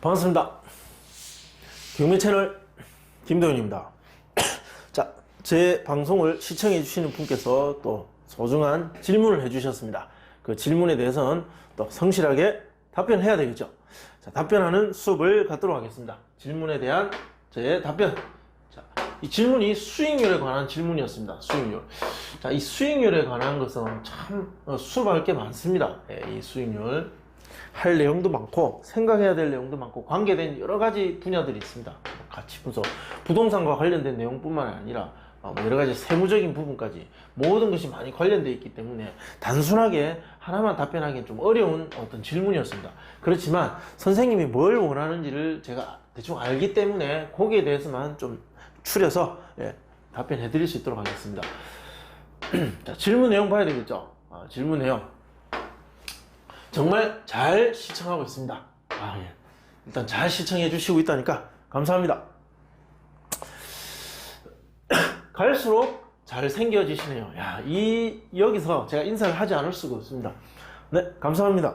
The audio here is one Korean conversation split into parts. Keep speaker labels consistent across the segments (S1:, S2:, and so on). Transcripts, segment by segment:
S1: 반갑습니다. 경매 채널 김도현입니다. 자, 제 방송을 시청해 주시는 분께서 또 소중한 질문을 해 주셨습니다. 그 질문에 대해서는 또 성실하게 답변해야 되겠죠. 자, 답변하는 수업을 갖도록 하겠습니다. 질문에 대한 제 답변. 자, 이 질문이 수익률에 관한 질문이었습니다. 수익률. 자, 이 수익률에 관한 것은 참 어, 수업할 게 많습니다. 예, 이 수익률. 할 내용도 많고 생각해야 될 내용도 많고 관계된 여러 가지 분야들이 있습니다. 가치 분석, 부동산과 관련된 내용뿐만 아니라 어, 뭐 여러 가지 세무적인 부분까지 모든 것이 많이 관련되어 있기 때문에 단순하게 하나만 답변하기는 좀 어려운 어떤 질문이었습니다. 그렇지만 선생님이 뭘 원하는지를 제가 대충 알기 때문에 거기에 대해서만 좀 추려서 예, 답변해 드릴 수 있도록 하겠습니다. 자, 질문 내용 봐야 되겠죠? 아, 질문 내용. 정말 잘 시청하고 있습니다. 아, 예. 일단 잘 시청해 주시고 있다니까 감사합니다. 갈수록 잘 생겨지시네요. 야, 이, 여기서 제가 인사를 하지 않을 수가 없습니다. 네, 감사합니다.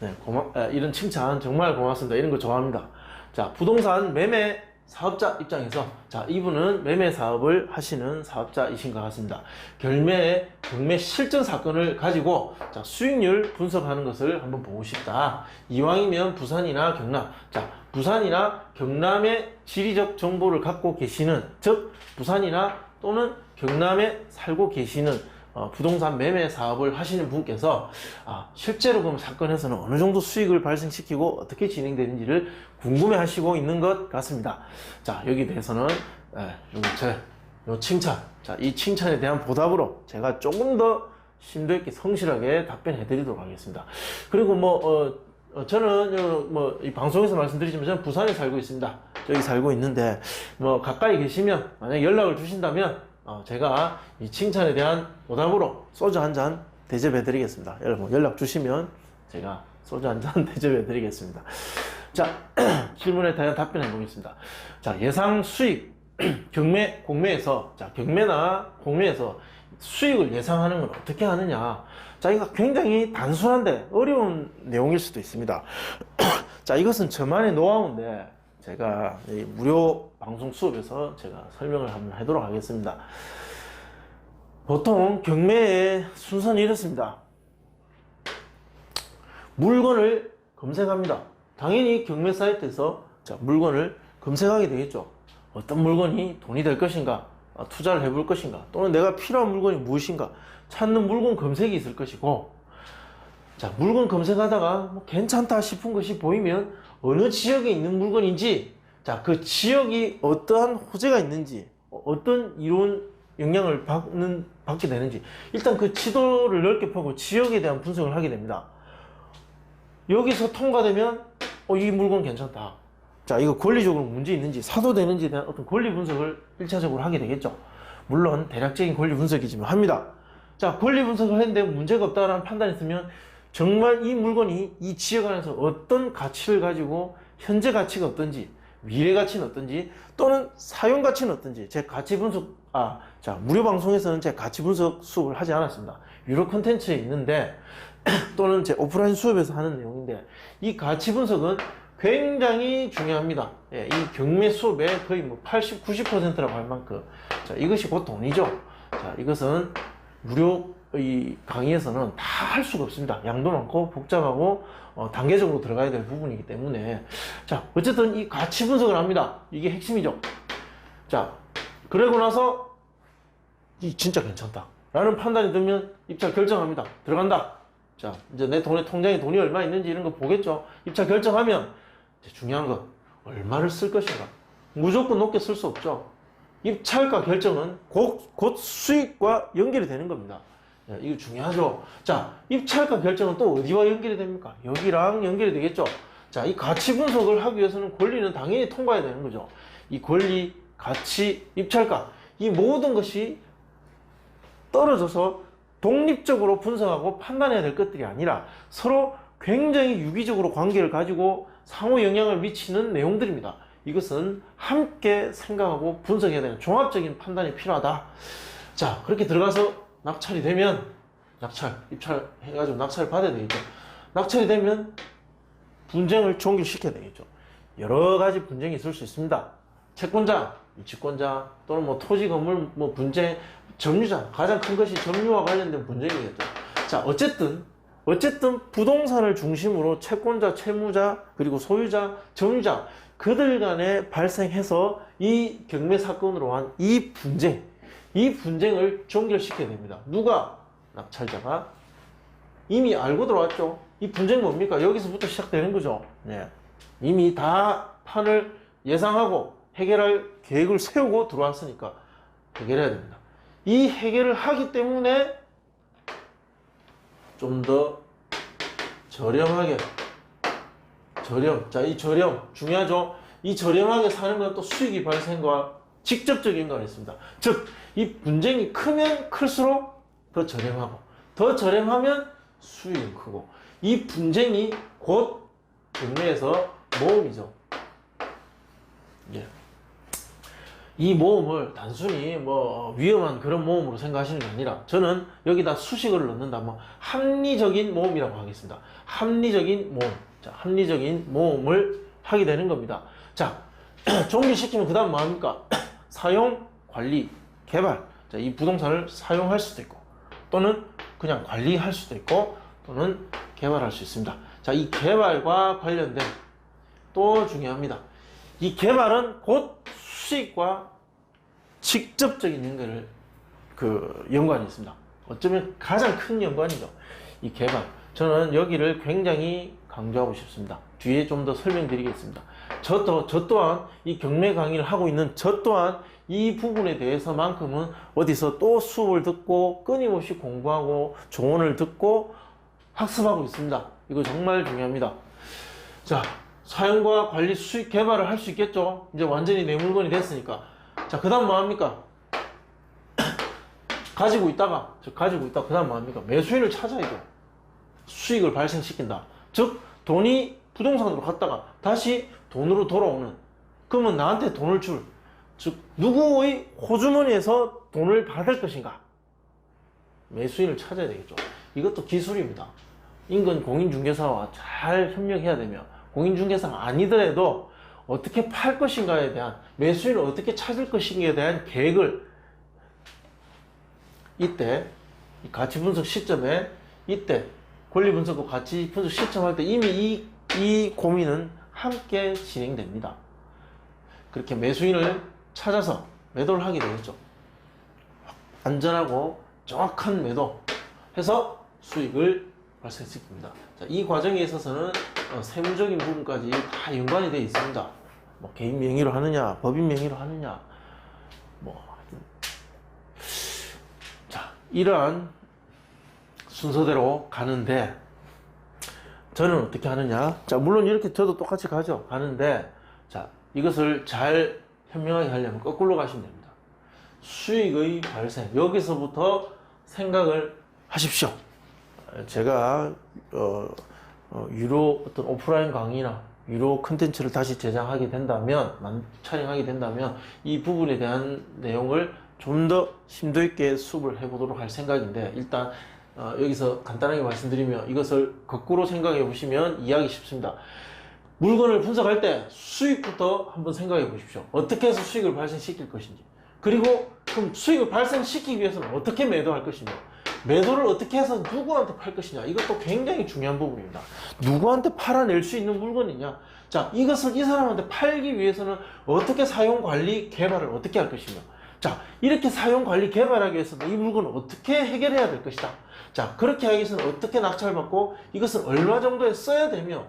S1: 네, 고마, 아, 이런 칭찬 정말 고맙습니다. 이런 거 좋아합니다. 자, 부동산 매매 사업자 입장에서 자 이분은 매매 사업을 하시는 사업자이신 것 같습니다. 결매의 경매 실전 사건을 가지고 자 수익률 분석하는 것을 한번 보고 싶다. 이왕이면 부산이나 경남 자 부산이나 경남의 지리적 정보를 갖고 계시는 즉 부산이나 또는 경남에 살고 계시는 어, 부동산 매매 사업을 하시는 분께서 아, 실제로 그럼 사건에서는 어느 정도 수익을 발생시키고 어떻게 진행되는지를 궁금해 하시고 있는 것 같습니다. 자, 여기 대해서는 예, 요, 제, 요 칭찬, 자, 이 칭찬에 대한 보답으로 제가 조금 더 심도 있게 성실하게 답변해 드리도록 하겠습니다. 그리고 뭐, 어, 어, 저는 뭐 이 방송에서 말씀드리지만 저는 부산에 살고 있습니다. 저기 살고 있는데 뭐 가까이 계시면 만약 연락을 주신다면 어, 제가 이 칭찬에 대한 보답으로 소주 한 잔 대접해 드리겠습니다. 여러분 연락 주시면 제가 소주 한 잔 대접해 드리겠습니다. 자 질문에 대한 답변해 보겠습니다. 자 예상 수익 경매 공매에서 자 경매나 공매에서 수익을 예상하는 건 어떻게 하느냐 자 이거 굉장히 단순한데 어려운 내용일 수도 있습니다 자 이것은 저만의 노하우인데 제가 이 무료 방송 수업에서 제가 설명을 한번 하도록 하겠습니다. 보통 경매의 순서는 이렇습니다. 물건을 검색합니다. 당연히 경매 사이트에서 자 물건을 검색하게 되겠죠. 어떤 물건이 돈이 될 것인가 아, 투자를 해볼 것인가 또는 내가 필요한 물건이 무엇인가 찾는 물건 검색이 있을 것이고 자 물건 검색하다가 뭐 괜찮다 싶은 것이 보이면 어느 지역에 있는 물건인지 자 그 지역이 어떠한 호재가 있는지 어, 어떤 이론 영향을 받는 받게 되는지 일단 그 지도를 넓게 펴고 지역에 대한 분석을 하게 됩니다 여기서 통과되면 어, 이 물건 괜찮다 자, 이거 권리적으로 문제 있는지, 사도 되는지에 대한 어떤 권리 분석을 1차적으로 하게 되겠죠. 물론, 대략적인 권리 분석이지만 합니다. 자, 권리 분석을 했는데 문제가 없다라는 판단이 있으면 정말 이 물건이 이 지역 안에서 어떤 가치를 가지고 현재 가치가 어떤지, 미래 가치는 어떤지, 또는 사용 가치는 어떤지, 제 가치 분석, 아, 자, 무료 방송에서는 제 가치 분석 수업을 하지 않았습니다. 유료 콘텐츠에 있는데, 또는 제 오프라인 수업에서 하는 내용인데, 이 가치 분석은 굉장히 중요합니다. 예, 이 경매 수업의 거의 뭐 80, 90%라고 할 만큼. 자, 이것이 곧 돈이죠. 자, 이것은 무료 이 강의에서는 다 할 수가 없습니다. 양도 많고 복잡하고 어, 단계적으로 들어가야 될 부분이기 때문에. 자, 어쨌든 이 가치 분석을 합니다. 이게 핵심이죠. 자, 그러고 나서 이 진짜 괜찮다. 라는 판단이 들면 입찰 결정합니다. 들어간다. 자, 이제 내 돈에 통장에 돈이 얼마 있는지 이런 거 보겠죠. 입찰 결정하면 중요한 건 얼마를 쓸 것인가. 무조건 높게 쓸 수 없죠. 입찰가 결정은 곧, 곧 수익과 연결이 되는 겁니다. 야, 이거 중요하죠. 자, 입찰가 결정은 또 어디와 연결이 됩니까? 여기랑 연결이 되겠죠. 자, 이 가치 분석을 하기 위해서는 권리는 당연히 통과해야 되는 거죠. 이 권리, 가치, 입찰가, 이 모든 것이 떨어져서 독립적으로 분석하고 판단해야 될 것들이 아니라 서로 굉장히 유기적으로 관계를 가지고 상호 영향을 미치는 내용들입니다. 이것은 함께 생각하고 분석해야 되는 종합적인 판단이 필요하다. 자, 그렇게 들어가서 낙찰이 되면, 낙찰, 입찰 해가지고 낙찰을 받아야 되겠죠. 낙찰이 되면, 분쟁을 종결시켜야 되겠죠. 여러 가지 분쟁이 있을 수 있습니다. 채권자, 유치권자 또는 뭐 토지 건물 뭐 분쟁, 점유자 가장 큰 것이 점유와 관련된 분쟁이겠죠. 자 어쨌든 어쨌든 부동산을 중심으로 채권자, 채무자 그리고 소유자, 점유자 그들 간에 발생해서 이 경매 사건으로 한 이 분쟁, 이 분쟁을 종결시켜야 됩니다. 누가 낙찰자가 이미 알고 들어왔죠. 이 분쟁 뭡니까? 여기서부터 시작되는 거죠. 네. 이미 다 판을 예상하고 해결할 계획을 세우고 들어왔으니까 해결해야 됩니다. 이 해결을 하기 때문에 좀 더 저렴하게 저렴 자 이 저렴 중요하죠 이 저렴하게 사는 건 또 수익이 발생과 직접적인 연관이 있습니다 즉 이 분쟁이 크면 클수록 더 저렴하고 더 저렴하면 수익은 크고 이 분쟁이 곧 경매에서 모험이죠 예. 이 모험을 단순히 뭐 위험한 그런 모험으로 생각하시는 게 아니라 저는 여기다 수식어를 넣는다 뭐 합리적인 모험이라고 하겠습니다. 합리적인 모험. 자, 합리적인 모험을 하게 되는 겁니다. 자, 종료시키면 그 다음 뭐 합니까? 사용, 관리, 개발. 자, 이 부동산을 사용할 수도 있고 또는 그냥 관리할 수도 있고 또는 개발할 수 있습니다. 자, 이 개발과 관련된 또 중요합니다. 이 개발은 곧 수익과 직접적인 연결을 그 연관이 있습니다. 어쩌면 가장 큰 연관이죠. 이 개발. 저는 여기를 굉장히 강조하고 싶습니다. 뒤에 좀 더 설명드리겠습니다. 저, 또, 저 또한 이 경매 강의를 하고 있는 저 또한 이 부분에 대해서만큼은 어디서 또 수업을 듣고 끊임없이 공부하고 조언을 듣고 학습하고 있습니다. 이거 정말 중요합니다. 자, 사용과 관리 수익 개발을 할 수 있겠죠? 이제 완전히 내 물건이 됐으니까. 자, 그 다음 뭐 합니까? 가지고 있다가, 즉, 가지고 있다. 그 다음 뭐 합니까? 매수인을 찾아야죠. 수익을 발생시킨다. 즉, 돈이 부동산으로 갔다가 다시 돈으로 돌아오는. 그러면 나한테 돈을 줄. 즉, 누구의 호주머니에서 돈을 받을 것인가? 매수인을 찾아야 되겠죠. 이것도 기술입니다. 인근 공인중개사와 잘 협력해야 되며, 공인중개사가 아니더라도 어떻게 팔 것인가에 대한 매수인을 어떻게 찾을 것인가에 대한 계획을 이때 이 가치 분석 시점에 이때 권리 분석과 가치 분석 시점할 때 이미 이, 이 고민은 함께 진행됩니다. 그렇게 매수인을 찾아서 매도를 하게 되겠죠. 안전하고 정확한 매도 해서 수익을 발생시킵니다. 자, 이 과정에 있어서는 어, 세무적인 부분까지 다 연관이 되어 있습니다. 뭐 개인 명의로 하느냐, 법인 명의로 하느냐, 뭐. 자 이러한 순서대로 가는데 저는 어떻게 하느냐? 자 물론 이렇게 저도 똑같이 가죠. 가는데 자 이것을 잘 현명하게 하려면 거꾸로 가시면 됩니다. 수익의 발생 여기서부터 생각을 하십시오. 제가 어, 어, 유료 어떤 오프라인 강의나 유료 컨텐츠를 다시 제작하게 된다면, 만- 촬영하게 된다면 이 부분에 대한 내용을 좀 더 심도 있게 수업을 해보도록 할 생각인데 일단 어, 여기서 간단하게 말씀드리면 이것을 거꾸로 생각해 보시면 이해하기 쉽습니다. 물건을 분석할 때 수익부터 한번 생각해 보십시오. 어떻게 해서 수익을 발생시킬 것인지. 그리고 그럼 수익을 발생시키기 위해서는 어떻게 매도할 것이며 매도를 어떻게 해서 누구한테 팔 것이냐 이것도 굉장히 중요한 부분입니다 누구한테 팔아낼 수 있는 물건이냐 자 이것을 이 사람한테 팔기 위해서는 어떻게 사용 관리 개발을 어떻게 할 것이며 자 이렇게 사용 관리 개발하기 위해서는 이 물건을 어떻게 해결해야 될 것이다 자 그렇게 하기 위해서는 어떻게 낙찰 받고 이것을 얼마 정도에 써야 되며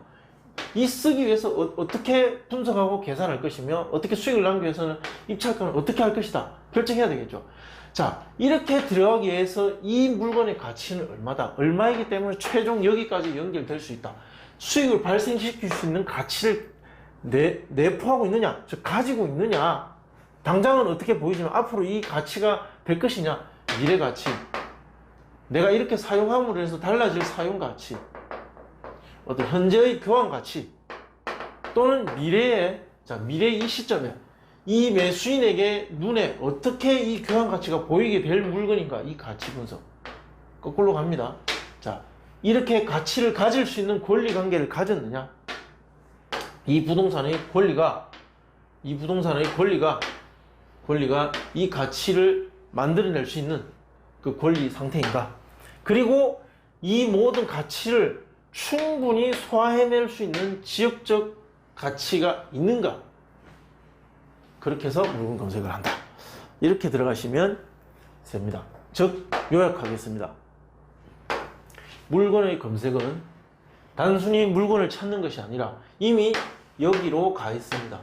S1: 이 쓰기 위해서 어, 떻게 분석하고 계산할 것이며 어떻게 수익을 남기기 위해서는 입찰가를 어떻게 할 것이다. 결정해야 되겠죠. 자 이렇게 들어가기 위해서 이 물건의 가치는 얼마다? 얼마이기 때문에 최종 여기까지 연결될 수 있다. 수익을 발생시킬 수 있는 가치를 내, 내포하고 있느냐? 즉 가지고 있느냐? 당장은 어떻게 보이지만 앞으로 이 가치가 될 것이냐? 미래 가치 내가 이렇게 사용함으로 해서 달라질 사용 가치 어떤 현재의 교환 가치 또는 미래의 자 미래 이 시점에 이 매수인에게 눈에 어떻게 이 교환 가치가 보이게 될 물건인가 이 가치 분석. 거꾸로 갑니다. 자 이렇게 가치를 가질 수 있는 권리 관계를 가졌느냐? 이 부동산의 권리가 이 부동산의 권리가 권리가 이 가치를 만들어낼 수 있는 그 권리 상태인가? 그리고 이 모든 가치를 충분히 소화해낼 수 있는 지역적 가치가 있는가? 그렇게 해서 물건 검색을 한다. 이렇게 들어가시면 됩니다. 즉, 요약하겠습니다. 물건의 검색은 단순히 물건을 찾는 것이 아니라 이미 여기로 가 있습니다.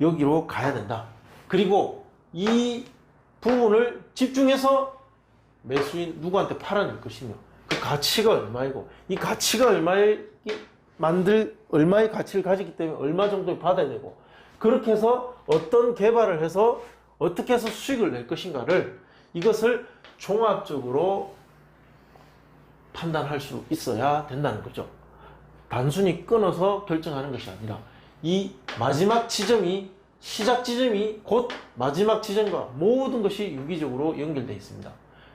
S1: 여기로 가야 된다. 그리고 이 부분을 집중해서 매수인 누구한테 팔아낼 것이며 그 가치가 얼마이고 이 가치가 얼마의 만들 얼마의 가치를 가지기 때문에 얼마 정도 받아야 되고 그렇게 해서 어떤 개발을 해서 어떻게 해서 수익을 낼 것인가를 이것을 종합적으로 판단할 수 있어야 된다는 거죠. 단순히 끊어서 결정하는 것이 아니라 이 마지막 지점이 시작 지점이 곧 마지막 지점과 모든 것이 유기적으로 연결되어 있습니다.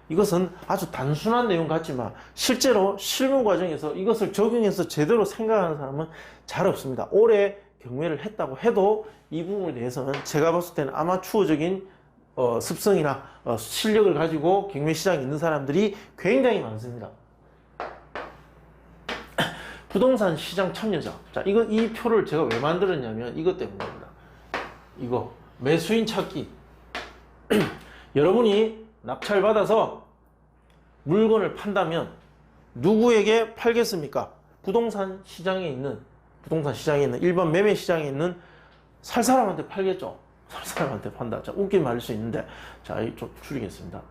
S1: 이것은 아주 단순한 내용 같지만 실제로 실무 과정에서 이것을 적용해서 제대로 생각하는 사람은 잘 없습니다. 올해 경매를 했다고 해도 이 부분에 대해서는 제가 봤을 때는 아마추어적인 어, 습성이나 어, 실력을 가지고 경매 시장에 있는 사람들이 굉장히 많습니다. 부동산 시장 참여자. 자, 이거 이 표를 제가 왜 만들었냐면 이것 때문입니다. 이거 매수인 찾기. 여러분이 낙찰 받아서 물건을 판다면 누구에게 팔겠습니까? 부동산 시장에 있는 부동산 시장에 있는 일반 매매 시장에 있는 살 사람한테 팔겠죠. 살 사람한테 판다. 자, 웃긴 말일 수 있는데 자, 좀 줄이겠습니다.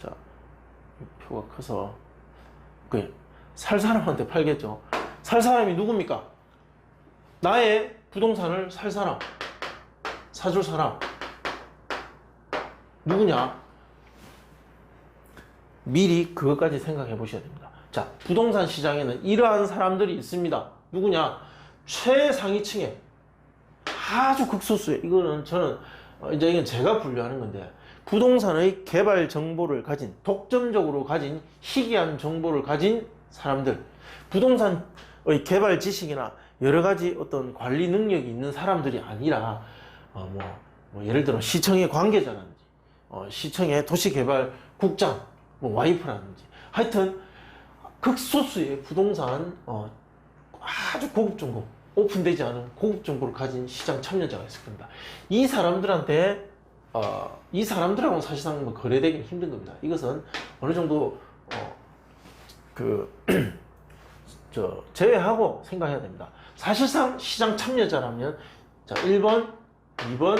S1: 자, 이 표가 커서 그 살 사람한테 팔겠죠. 살 사람이 누굽니까? 나의 부동산을 살 사람, 사줄 사람. 누구냐? 미리 그것까지 생각해 보셔야 됩니다. 자, 부동산 시장에는 이러한 사람들이 있습니다. 누구냐? 최상위층에 아주 극소수에 이거는 저는 어, 이제 이건 제가 분류하는 건데 부동산의 개발 정보를 가진 독점적으로 가진 희귀한 정보를 가진 사람들 부동산의 개발 지식이나 여러 가지 어떤 관리 능력이 있는 사람들이 아니라 어, 뭐, 뭐 예를 들어 시청의 관계자라든지 어, 시청의 도시개발국장 뭐 와이프라든지 하여튼 극소수의 부동산 어, 아주 고급 정보 오픈되지 않은 고급 정보를 가진 시장 참여자가 있을 겁니다. 이 사람들한테 어, 이 사람들하고는 사실상 뭐 거래되기 힘든 겁니다. 이것은 어느 정도 어, 그, 저, 제외하고 생각해야 됩니다. 사실상 시장 참여자라면, 자, 1번, 2번,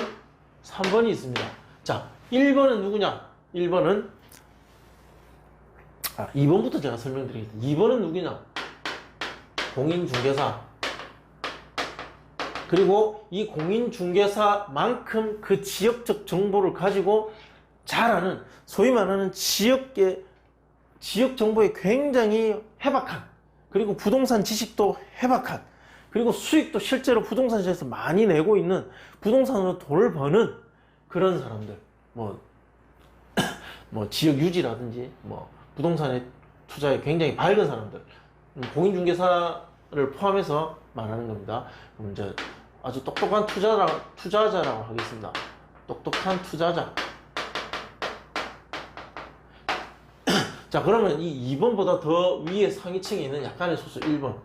S1: 3번이 있습니다. 자, 1번은 누구냐? 1번은, 아, 2번부터 제가 설명드리겠습니다. 2번은 누구냐? 공인중개사. 그리고 이 공인중개사만큼 그 지역적 정보를 가지고 잘 아는, 소위 말하는 지역계 지역 정보에 굉장히 해박한 그리고 부동산 지식도 해박한 그리고 수익도 실제로 부동산 시장에서 많이 내고 있는 부동산으로 돈을 버는 그런 사람들 뭐, 뭐 지역 유지라든지 뭐 부동산에 투자에 굉장히 밝은 사람들 음, 공인중개사를 포함해서 말하는 겁니다. 그럼 이제 아주 똑똑한 투자라, 투자자라고 하겠습니다. 똑똑한 투자자. 자, 그러면 이 2번보다 더 위에 상위층에 있는 약간의 소수 1번.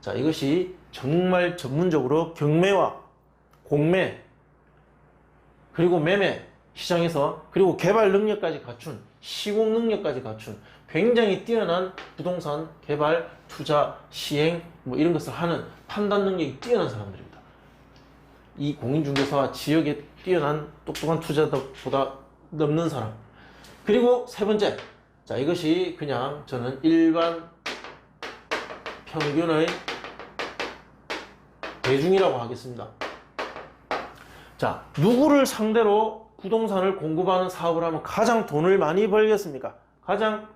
S1: 자, 이것이 정말 전문적으로 경매와 공매, 그리고 매매 시장에서, 그리고 개발 능력까지 갖춘, 시공 능력까지 갖춘 굉장히 뛰어난 부동산 개발, 투자, 시행, 뭐 이런 것을 하는 판단 능력이 뛰어난 사람들입니다. 이 공인중개사와 지역에 뛰어난 똑똑한 투자자보다 넘는 사람. 그리고 세 번째, 자, 이것이 그냥 저는 일반 평균의 대중이라고 하겠습니다. 자, 누구를 상대로 부동산을 공급하는 사업을 하면 가장 돈을 많이 벌겠습니까? 가장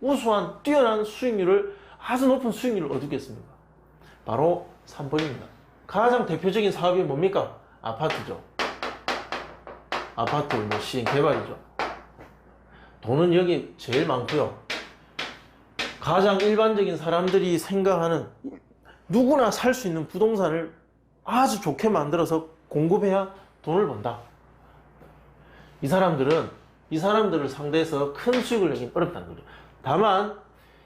S1: 우수한 뛰어난 수익률을 아주 높은 수익률을 얻겠습니까? 바로 3번입니다. 가장 대표적인 사업이 뭡니까? 아파트죠. 아파트 뭐 시행 개발이죠. 돈은 여기 제일 많고요. 가장 일반적인 사람들이 생각하는 누구나 살 수 있는 부동산을 아주 좋게 만들어서 공급해야 돈을 번다. 이 사람들은 이 사람들을 상대해서 큰 수익을 내긴 어렵다는 거죠. 다만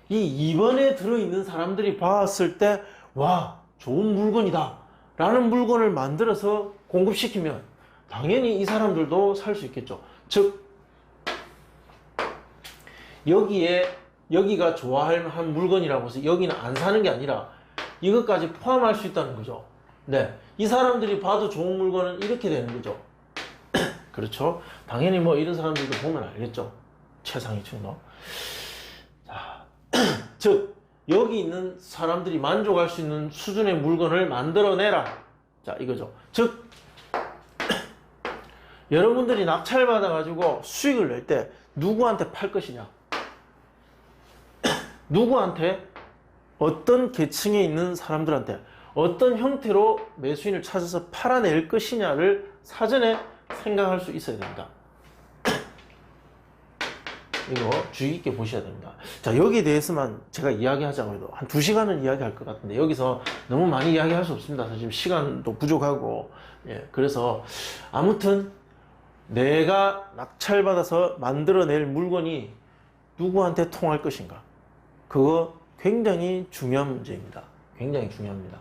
S1: 이 2번에 들어있는 사람들이 봤을 때 와 좋은 물건이다 라는 물건을 만들어서 공급시키면 당연히 이 사람들도 살 수 있겠죠. 즉 여기에 여기가 좋아할 한 물건이라고 해서 여기는 안 사는 게 아니라 이것까지 포함할 수 있다는 거죠. 네. 이 사람들이 봐도 좋은 물건은 이렇게 되는 거죠. 그렇죠. 당연히 뭐 이런 사람들도 보면 알겠죠. 최상위층도. 자, 즉, 여기 있는 사람들이 만족할 수 있는 수준의 물건을 만들어내라. 자, 이거죠. 즉, 여러분들이 낙찰 받아가지고 수익을 낼 때 누구한테 팔 것이냐? 누구한테? 어떤 계층에 있는 사람들한테 어떤 형태로 매수인을 찾아서 팔아낼 것이냐를 사전에 생각할 수 있어야 됩니다. 이거 주의 깊게 보셔야 됩니다. 자, 여기에 대해서만 제가 이야기하자고 해도 한두 시간은 이야기할 것 같은데 여기서 너무 많이 이야기할 수 없습니다. 사실 시간도 부족하고, 예, 그래서 아무튼 내가 낙찰받아서 만들어낼 물건이 누구한테 통할 것인가. 그거 굉장히 중요한 문제입니다. 굉장히 중요합니다.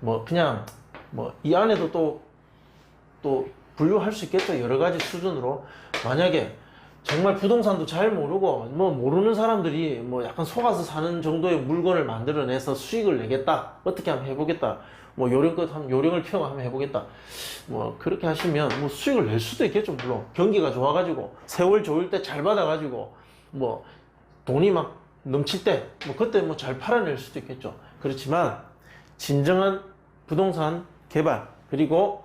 S1: 뭐, 그냥, 뭐, 이 안에도 또, 또 분류할 수 있겠죠. 여러 가지 수준으로. 만약에 정말 부동산도 잘 모르고, 뭐, 모르는 사람들이 뭐 약간 속아서 사는 정도의 물건을 만들어내서 수익을 내겠다. 어떻게 하면 해보겠다. 뭐, 요령껏 하면, 요령을 피워 한번 해보겠다. 뭐, 그렇게 하시면 뭐 수익을 낼 수도 있겠죠. 물론. 경기가 좋아가지고, 세월 좋을 때 잘 받아가지고, 뭐, 돈이 막 넘칠 때, 뭐, 그때 뭐 잘 팔아낼 수도 있겠죠. 그렇지만, 진정한 부동산 개발, 그리고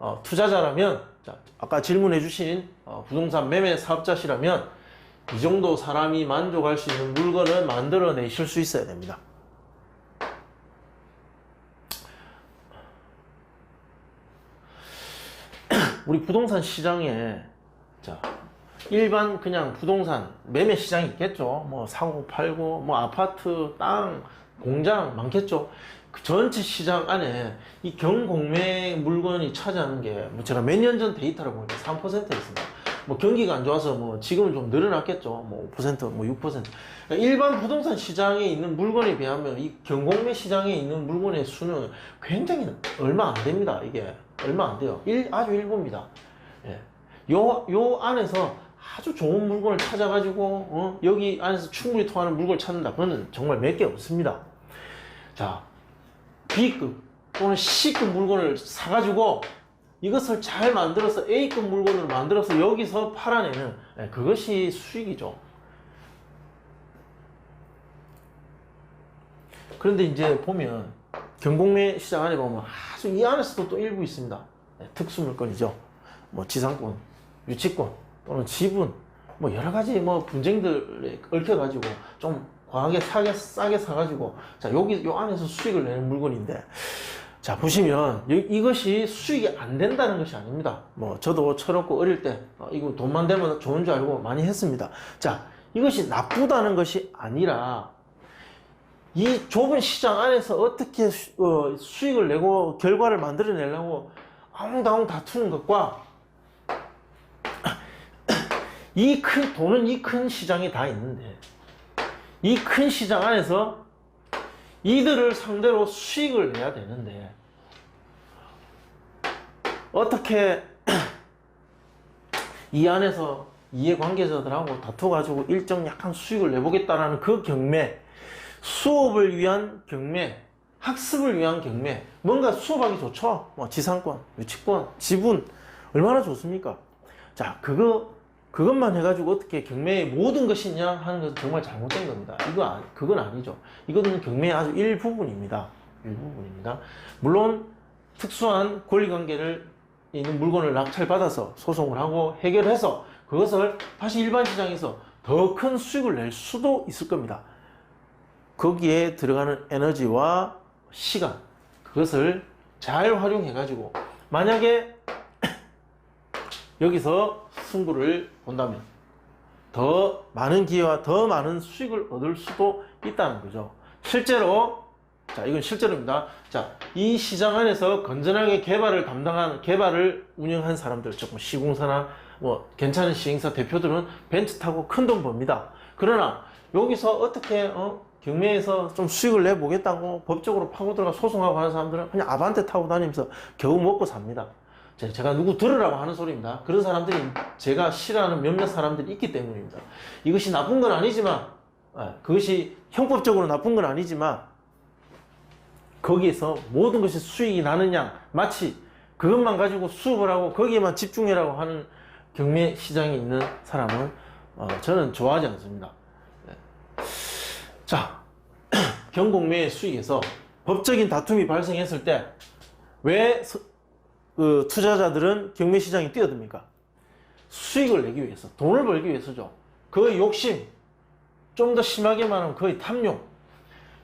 S1: 어, 투자자라면, 자, 아까 질문해 주신 어, 부동산 매매 사업자시라면, 이 정도 사람이 만족할 수 있는 물건을 만들어내실 수 있어야 됩니다. 우리 부동산 시장에, 자, 일반 그냥 부동산 매매 시장이 있겠죠. 뭐 사고 팔고 뭐 아파트, 땅, 공장 많겠죠. 그 전체 시장 안에 이 경공매 물건이 차지하는 게 뭐 제가 몇 년 전 데이터를 보니까 3%였습니다. 뭐 경기가 안 좋아서 뭐 지금은 좀 늘어났겠죠. 뭐 5%, 뭐 6%. 그러니까 일반 부동산 시장에 있는 물건에 비하면 이 경공매 시장에 있는 물건의 수는 굉장히 얼마 안 됩니다. 이게 얼마 안 돼요. 일, 아주 일부입니다. 예. 요, 요 안에서 아주 좋은 물건을 찾아가지고, 어? 여기 안에서 충분히 통하는 물건을 찾는다. 그거는 정말 몇 개 없습니다. 자, B급 또는 C급 물건을 사가지고 이것을 잘 만들어서 A급 물건을 만들어서 여기서 팔아내는 예, 그것이 수익이죠. 그런데 이제 보면 경공매 시장 안에 보면 아주 이 안에서도 또 일부 있습니다. 예, 특수 물건이죠. 뭐 지상권, 유치권 또는 지분 뭐 여러 가지 뭐 분쟁들에 얽혀가지고 좀 과하게 싸게 싸게 사가지고 자 여기 요 안에서 수익을 내는 물건인데 자 보시면 이- 이것이 수익이 안 된다는 것이 아닙니다. 뭐 저도 철없고 어릴 때 어, 이거 돈만 되면 좋은 줄 알고 많이 했습니다. 자 이것이 나쁘다는 것이 아니라 이 좁은 시장 안에서 어떻게 수, 어, 수익을 내고 결과를 만들어내려고 아웅다웅 다투는 것과 이 큰 돈은 이 큰 시장에 다 있는데 이 큰 시장 안에서 이들을 상대로 수익을 내야 되는데 어떻게 이 안에서 이해관계자들하고 다투가지고 일정 약간 수익을 내보겠다라는 그 경매 수업을 위한 경매 학습을 위한 경매 뭔가 수업하기 좋죠? 뭐 지상권 유치권 지분 얼마나 좋습니까? 자 그거 그것만 해가지고 어떻게 경매의 모든 것이냐 하는 것은 정말 잘못된 겁니다. 이거 아, 그건 아니죠. 이거는 경매의 아주 일부분입니다. 일부분입니다. 물론 특수한 권리관계를 있는 물건을 낙찰받아서 소송을 하고 해결해서 그것을 다시 일반 시장에서 더 큰 수익을 낼 수도 있을 겁니다. 거기에 들어가는 에너지와 시간 그것을 잘 활용해 가지고 만약에 여기서 승부를 본다면 더 많은 기회와 더 많은 수익을 얻을 수도 있다는 거죠. 실제로 자, 이건 실제로입니다. 자, 이 시장 안에서 건전하게 개발을 담당한, 개발을 운영한 사람들, 조금 시공사나 뭐 괜찮은 시행사 대표들은 벤츠 타고 큰 돈 법니다. 그러나 여기서 어떻게, 어, 경매에서 좀 수익을 내보겠다고 법적으로 파고 들어가 소송하고 하는 사람들은 그냥 아반떼 타고 다니면서 겨우 먹고 삽니다. 제- 제가 누구 들으라고 하는 소리입니다. 그런 사람들이 제가 싫어하는 몇몇 사람들이 있기 때문입니다. 이것이 나쁜 건 아니지만, 아, 그것이 형법적으로 나쁜 건 아니지만, 거기에서 모든 것이 수익이 양, 마치 그것만 가지고 수업을 하고 거기에만 집중해라고 하는 경매 시장에 있는 사람은 어, 저는 좋아하지 않습니다. 네. 자, 경공매의 수익에서 법적인 다툼이 발생했을 때왜 그 투자자들은 경매 시장에 뛰어듭니까? 수익을 내기 위해서, 돈을 벌기 위해서죠. 그 욕심, 좀 더 심하게 말하면 거의 탐욕.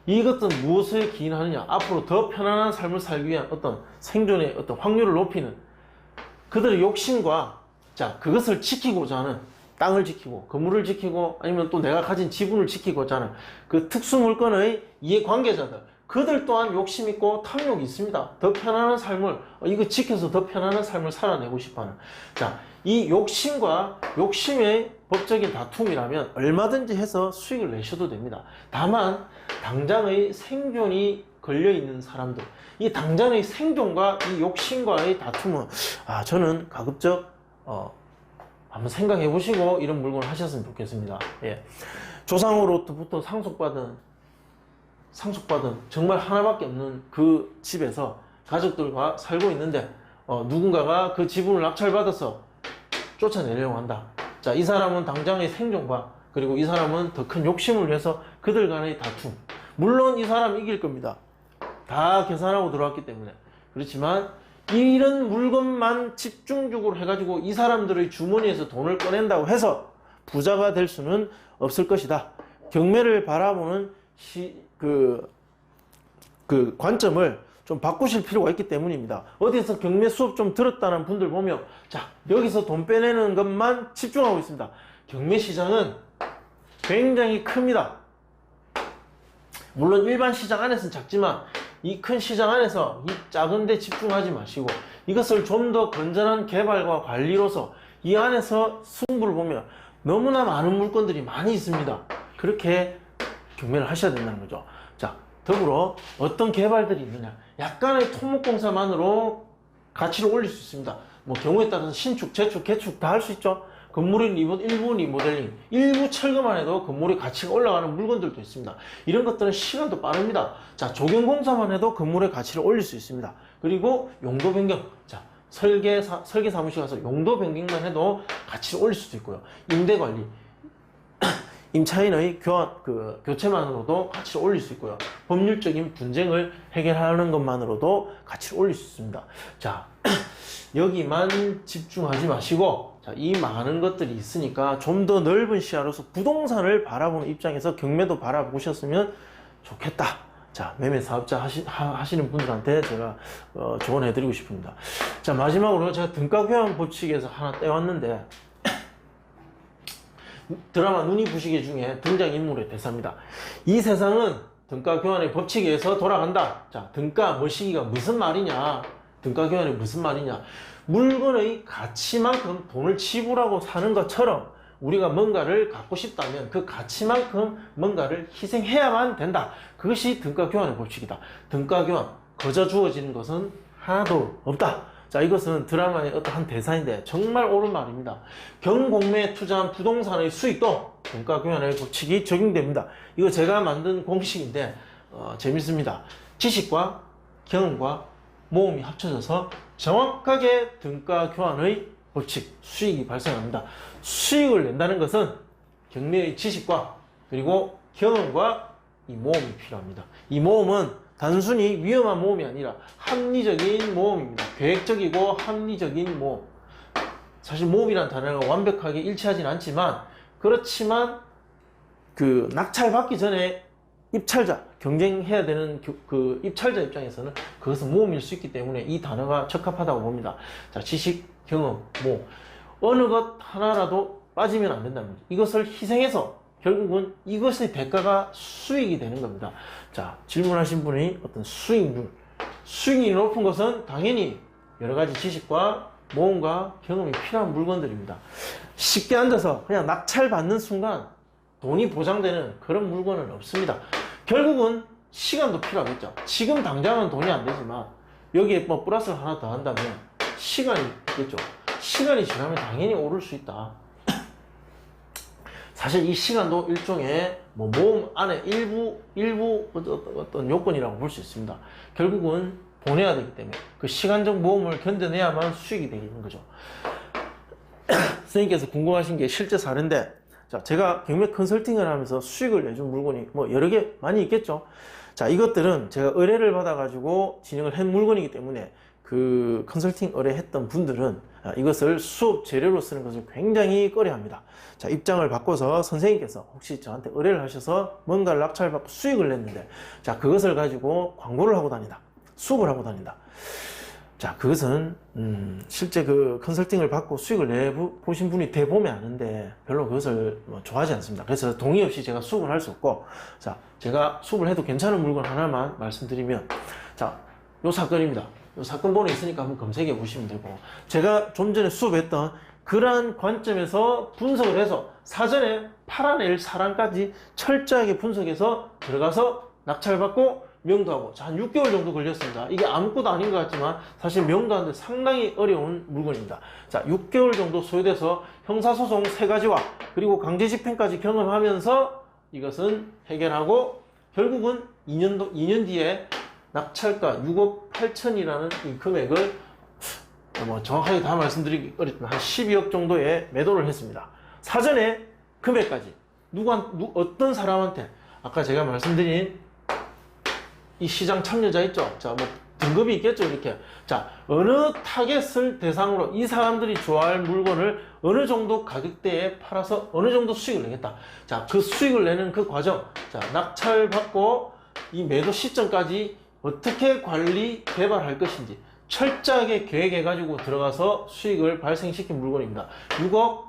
S1: 이것은 무엇을 기인하느냐? 앞으로 더 편안한 삶을 살기 위한 어떤 생존의 어떤 확률을 높이는 그들의 욕심과 자 그것을 지키고자 하는 땅을 지키고 건물을 지키고 아니면 또 내가 가진 지분을 지키고자 하는 그 특수 물건의 이해 관계자들 그들 또한 욕심 있고 탐욕이 있습니다. 더 편안한 삶을 어, 이거 지켜서 더 편안한 삶을 살아내고 싶어하는 자 이 욕심과 욕심의 법적인 다툼이라면 얼마든지 해서 수익을 내셔도 됩니다. 다만 당장의 생존이 걸려 있는 사람들 이 당장의 생존과 이 욕심과의 다툼은 아 저는 가급적 어 한번 생각해 보시고 이런 물건을 하셨으면 좋겠습니다. 예. 조상으로부터 상속받은 상속받은 정말 하나밖에 없는 그 집에서 가족들과 살고 있는데 어, 누군가가 그 지분을 낙찰받아서 쫓아내려고 한다. 자, 이 사람은 당장의 생존과 그리고 이 사람은 더 큰 욕심을 위해서 그들 간의 다툼. 물론 이 사람 이길 겁니다. 다 계산하고 들어왔기 때문에. 그렇지만 이런 물건만 집중적으로 해가지고 이 사람들의 주머니에서 돈을 꺼낸다고 해서 부자가 될 수는 없을 것이다. 경매를 바라보는 시, 그, 그 관점을 좀 바꾸실 필요가 있기 때문입니다. 어디서 경매 수업 좀 들었다는 분들 보면, 자, 여기서 돈 빼내는 것만 집중하고 있습니다. 경매 시장은 굉장히 큽니다. 물론 일반 시장 안에서는 작지만 이 큰 시장 안에서 이 작은 데 집중하지 마시고 이것을 좀 더 건전한 개발과 관리로서 이 안에서 승부를 보면 너무나 많은 물건들이 많이 있습니다. 그렇게 경매를 하셔야 된다는 거죠. 자, 더불어 어떤 개발들이 있느냐. 약간의 토목공사만으로 가치를 올릴 수 있습니다. 뭐 경우에 따라서 신축, 재축, 개축 다 할 수 있죠. 건물의 리모, 일부 리모델링, 일부 철거만 해도 건물의 가치가 올라가는 물건들도 있습니다. 이런 것들은 시간도 빠릅니다. 자, 조경공사만 해도 건물의 가치를 올릴 수 있습니다. 그리고 용도 변경. 자, 설계, 사, 설계 사무실 가서 용도 변경만 해도 가치를 올릴 수도 있고요. 임대 관리. 임차인의 교환, 그, 교체만으로도 가치를 올릴 수 있고요. 법률적인 분쟁을 해결하는 것만으로도 가치를 올릴 수 있습니다. 자, 여기만 집중하지 마시고, 자, 이 많은 것들이 있으니까 좀 더 넓은 시야로서 부동산을 바라보는 입장에서 경매도 바라보셨으면 좋겠다. 자, 매매 사업자 하시, 하, 시는 분들한테 제가 어, 조언해드리고 싶습니다. 자, 마지막으로 제가 등가 교환 법칙에서 하나 떼왔는데, 드라마 눈이 부시게 중에 등장인물의 대사입니다. 이 세상은 등가 교환의 법칙에 의해서 돌아간다. 자, 등가 뭐시기가 무슨 말이냐? 등가 교환이 무슨 말이냐? 물건의 가치만큼 돈을 지불하고 사는 것처럼 우리가 뭔가를 갖고 싶다면 그 가치만큼 뭔가를 희생해야만 된다. 그것이 등가 교환의 법칙이다. 등가 교환, 거저 주어지는 것은 하나도 없다. 자, 이것은 드라마의 어떤 한 대사인데 정말 옳은 말입니다. 경공매에 투자한 부동산의 수익도 등가 교환의 법칙이 적용됩니다. 이거 제가 만든 공식인데 어, 재밌습니다. 지식과 경험과 모험이 합쳐져서 정확하게 등가 교환의 법칙, 수익이 발생합니다. 수익을 낸다는 것은 경매의 지식과 그리고 경험과 이 모험이 필요합니다. 이 모험은 단순히 위험한 모험이 아니라 합리적인 모험입니다. 계획적이고 합리적인 모험. 사실 모험이라는 단어가 완벽하게 일치하진 않지만 그렇지만 그 낙찰받기 전에 입찰자 경쟁해야 되는 교- 그 입찰자 입장에서는 그것은 모험일 수 있기 때문에 이 단어가 적합하다고 봅니다. 자 지식, 경험, 모 어느 것 하나라도 빠지면 안 된다는 거죠. 이것을 희생해서 결국은 이것의 대가가 수익이 되는 겁니다. 자, 질문하신 분이 어떤 수익률. 수익이 높은 것은 당연히 여러 가지 지식과 모험과 경험이 필요한 물건들입니다. 쉽게 앉아서 그냥 낙찰 받는 순간 돈이 보장되는 그런 물건은 없습니다. 결국은 시간도 필요하겠죠. 지금 당장은 돈이 안 되지만 여기에 뭐 플러스를 하나 더 한다면 시간이 있겠죠. 시간이 지나면 당연히 오를 수 있다. 사실 이 시간도 일종의 뭐 모험 안에 일부 일부 어떤, 요건이라고 볼 수 있습니다. 결국은 보내야 되기 때문에 그 시간적 모험을 견뎌내야만 수익이 되는 거죠. 선생님께서 궁금하신 게 실제 사례인데, 자, 제가 경매 컨설팅을 하면서 수익을 내준 물건이 뭐 여러 개 많이 있겠죠. 자, 이것들은 제가 의뢰를 받아가지고 진행을 한 물건이기 때문에 그 컨설팅 의뢰했던 분들은 아, 이것을 수업 재료로 쓰는 것을 굉장히 꺼려합니다. 자, 입장을 바꿔서 선생님께서 혹시 저한테 의뢰를 하셔서 뭔가를 낙찰받고 수익을 냈는데, 자, 그것을 가지고 광고를 하고 다닌다. 수업을 하고 다닌다. 자, 그것은, 음, 실제 그 컨설팅을 받고 수익을 내보신 분이 대보면 아는데 별로 그것을 뭐 좋아하지 않습니다. 그래서 동의 없이 제가 수업을 할 수 없고, 자, 제가 수업을 해도 괜찮은 물건 하나만 말씀드리면, 자, 요 사건입니다. 요 사건 번호 있으니까 한번 검색해 보시면 되고, 제가 좀 전에 수업했던 그러한 관점에서 분석을 해서 사전에 팔아낼 사람까지 철저하게 분석해서 들어가서 낙찰받고 명도하고 자, 한 6개월 정도 걸렸습니다. 이게 아무것도 아닌 것 같지만 사실 명도하는데 상당히 어려운 물건입니다. 자, 6개월 정도 소요돼서 형사소송 세 가지와 그리고 강제집행까지 경험하면서 이것은 해결하고 결국은 2년, 2년 뒤에 낙찰가 6억 8천이라는 이 금액을 뭐 정확하게 다 말씀드리기 어렵지만 한 12억 정도의 매도를 했습니다. 사전에 금액까지 누가 누, 어떤 사람한테 아까 제가 말씀드린 이 시장 참여자 있죠. 자, 뭐 등급이 있겠죠, 이렇게. 자, 어느 타겟을 대상으로 이 사람들이 좋아할 물건을 어느 정도 가격대에 팔아서 어느 정도 수익을 내겠다. 자, 그 수익을 내는 그 과정. 자, 낙찰 받고 이 매도 시점까지 어떻게 관리, 개발할 것인지 철저하게 계획해 가지고 들어가서 수익을 발생시킨 물건입니다. 6억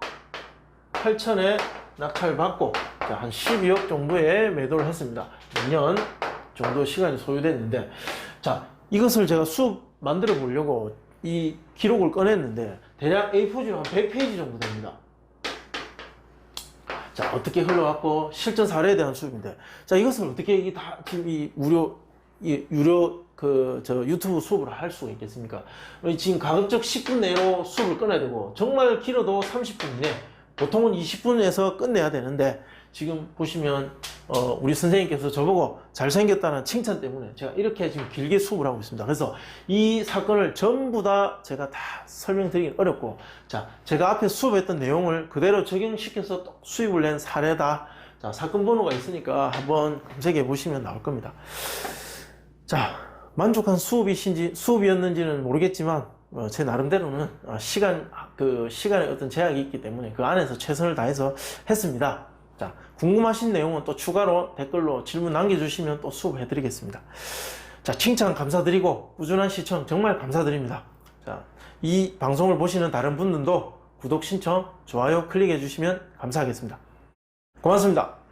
S1: 8천에 낙찰 받고 자, 한 12억 정도의 매도를 했습니다. 2년 정도 시간이 소요됐는데 자 이것을 제가 수업 만들어 보려고 이 기록을 꺼냈는데 대략 A4지로 한 100페이지 정도 됩니다. 자 어떻게 흘러갔고 실전 사례에 대한 수업인데 자 이것을 어떻게 이다 지금 이 무료 이 유료 그 저 유튜브 수업을 할 수가 있겠습니까? 지금 가급적 10분 내로 수업을 끊어야 되고 정말 길어도 30분 이내 보통은 20분에서 끝내야 되는데 지금 보시면 어, 우리 선생님께서 저보고 잘생겼다는 칭찬 때문에 제가 이렇게 지금 길게 수업을 하고 있습니다. 그래서 이 사건을 전부 다 제가 다 설명드리기 어렵고 자 제가 앞에 수업했던 내용을 그대로 적용시켜서 또 수입을 낸 사례다. 자 사건 번호가 있으니까 한번 검색해 보시면 나올 겁니다. 자 만족한 수업이신지 수업이었는지는 모르겠지만 어, 제 나름대로는 어, 시간 그 시간에 어떤 제약이 있기 때문에 그 안에서 최선을 다해서 했습니다. 자 궁금하신 내용은 또 추가로 댓글로 질문 남겨주시면 또 수업해 드리겠습니다. 자 칭찬 감사드리고 꾸준한 시청 정말 감사드립니다. 자 이 방송을 보시는 다른 분들도 구독 신청 좋아요 클릭해 주시면 감사하겠습니다. 고맙습니다.